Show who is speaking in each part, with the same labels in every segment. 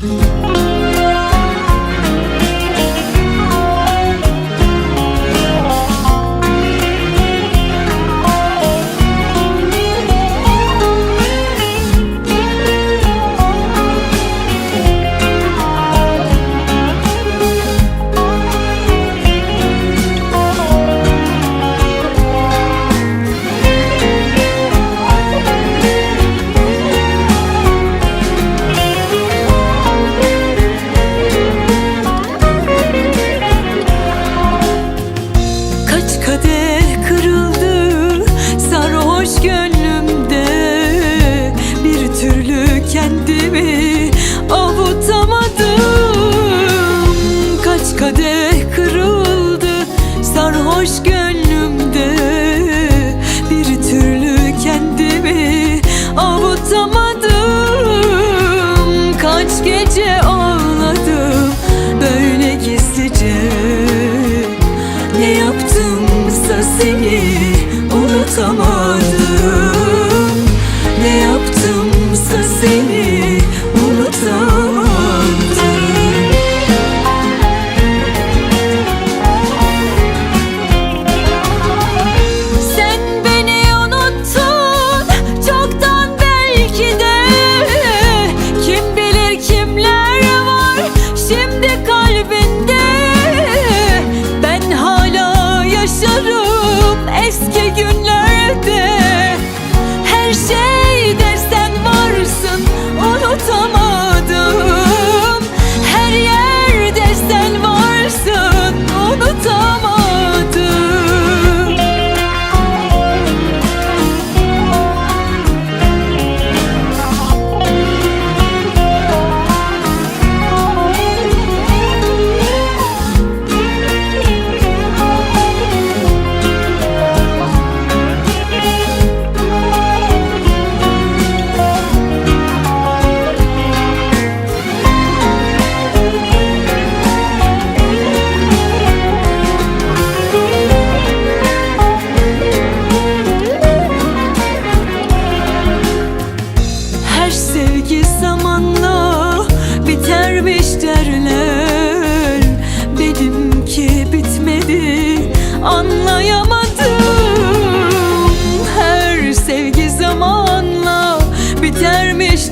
Speaker 1: Thank you. seni unutamam.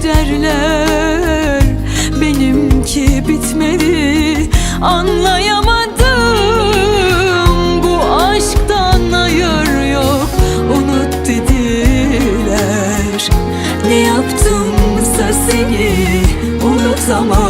Speaker 1: derler Benimki bitmedi Anlayamadım. Bu aşktan hayır yok Unut dediler. Ne yaptımsa seni unutamam.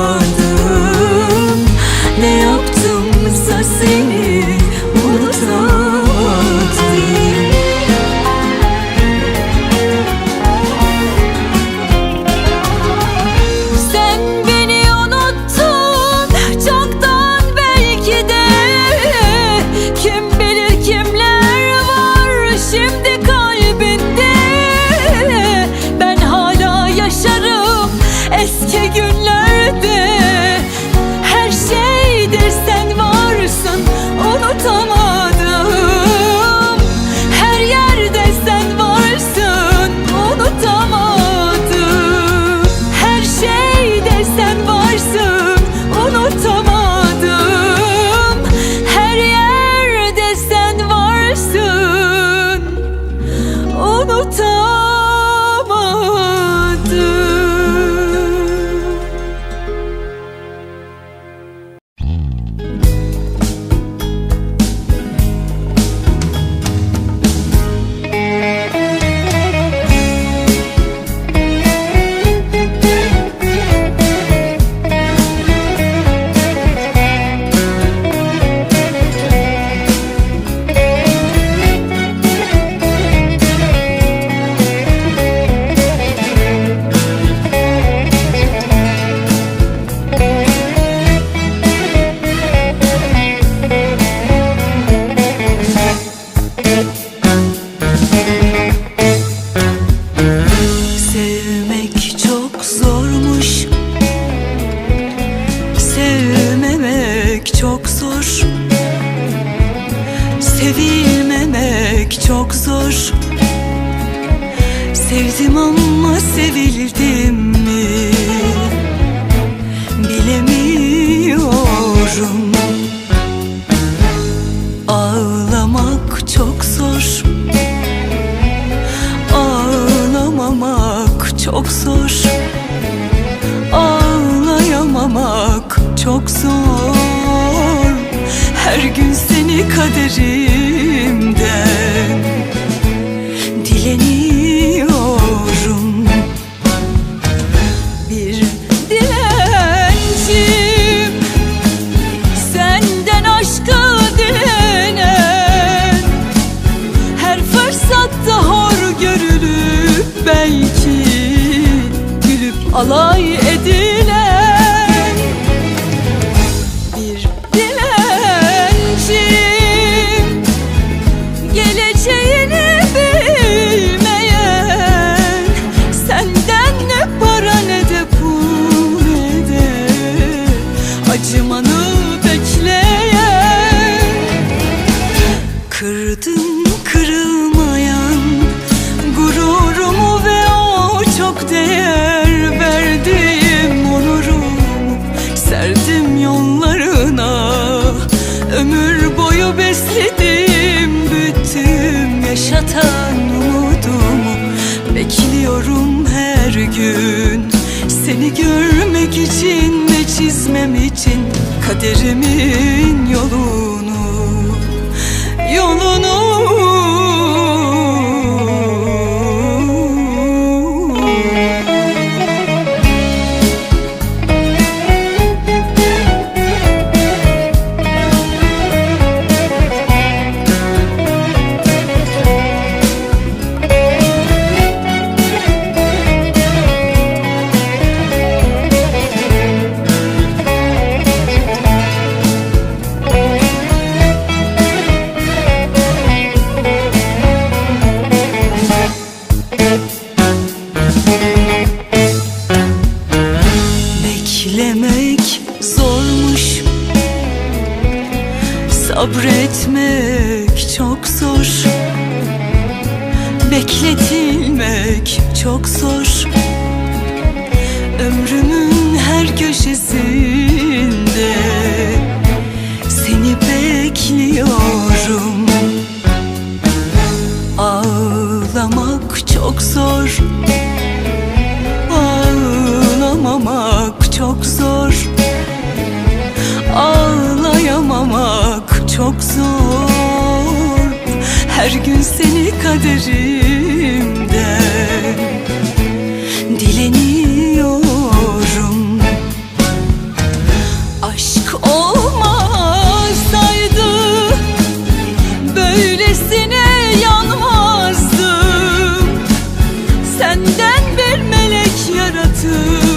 Speaker 1: Görmek için ve çizmem için kaderimi Sabretmek çok zor. Bekletilmek çok zor. Ömrümün her köşesinde Seni bekliyorum. Ağlamak çok zor. seni kaderimden Dileniyorum. Aşk olmasaydı Böylesine yanmazdım. Senden bir melek yaratıp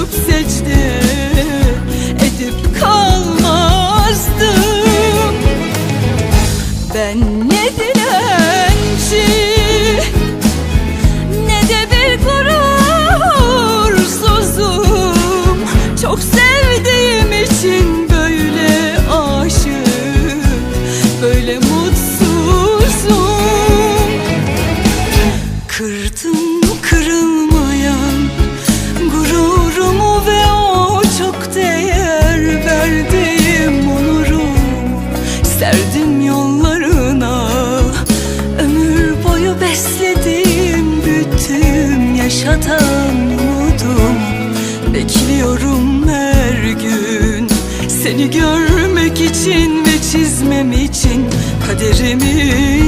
Speaker 1: elimi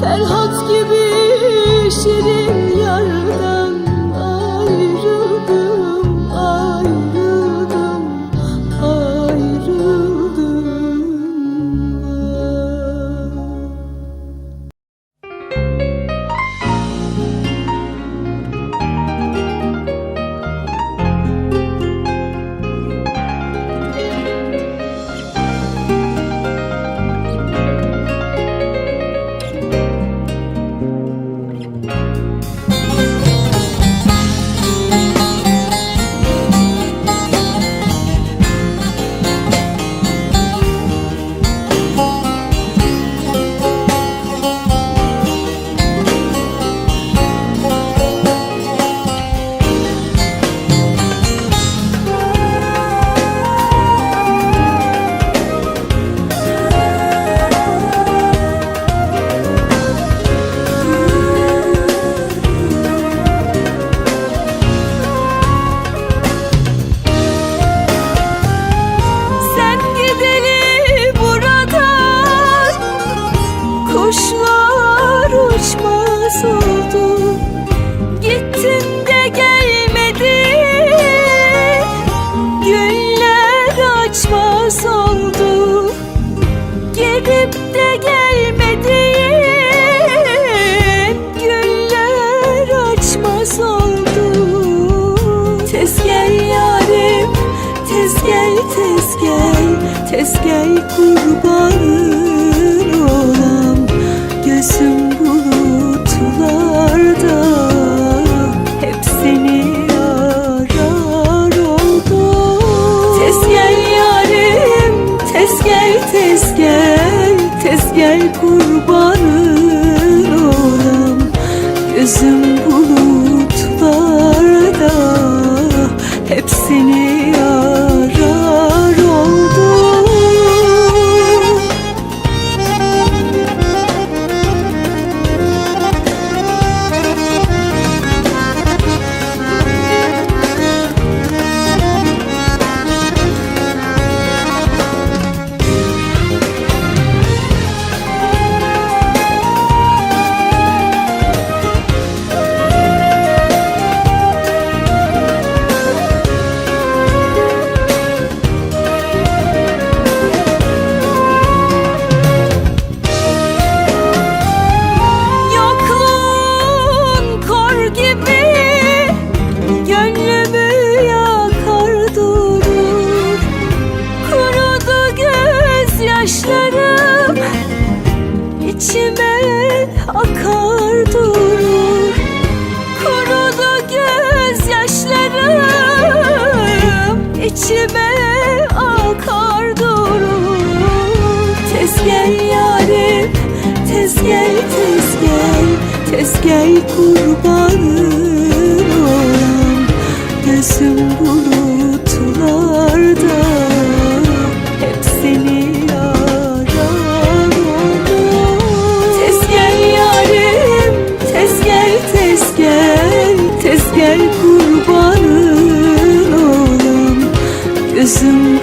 Speaker 1: Ferhat gibi şirin yardan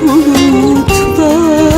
Speaker 1: bulutlarda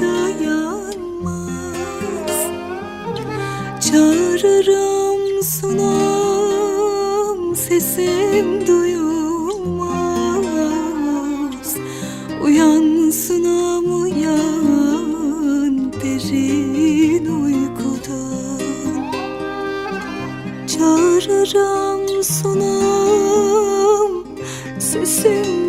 Speaker 1: dayanmaz Çağırırım sunam sesim duyulmaz. Uyan sunam uyan derin uykudan. Çağırırım sunam sesim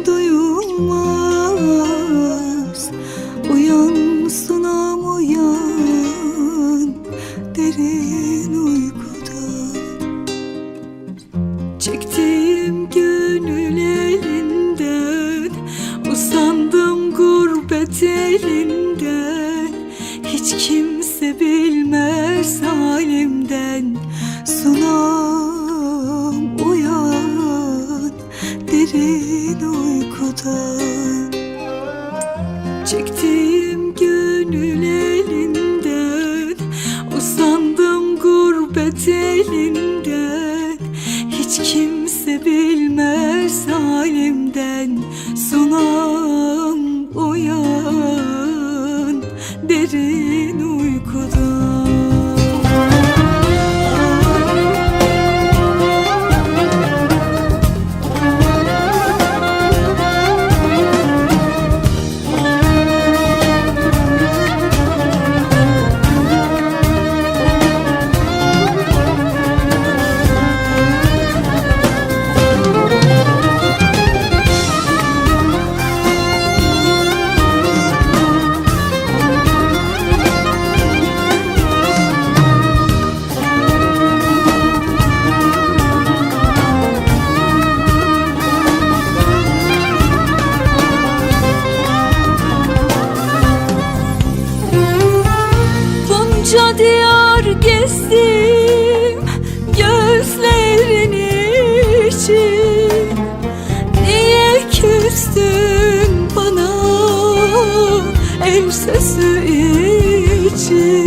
Speaker 1: derin uykuda. sesi için.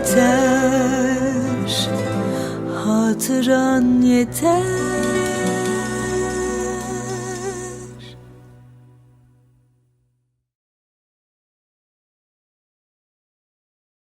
Speaker 1: yeter. Hatıran yeter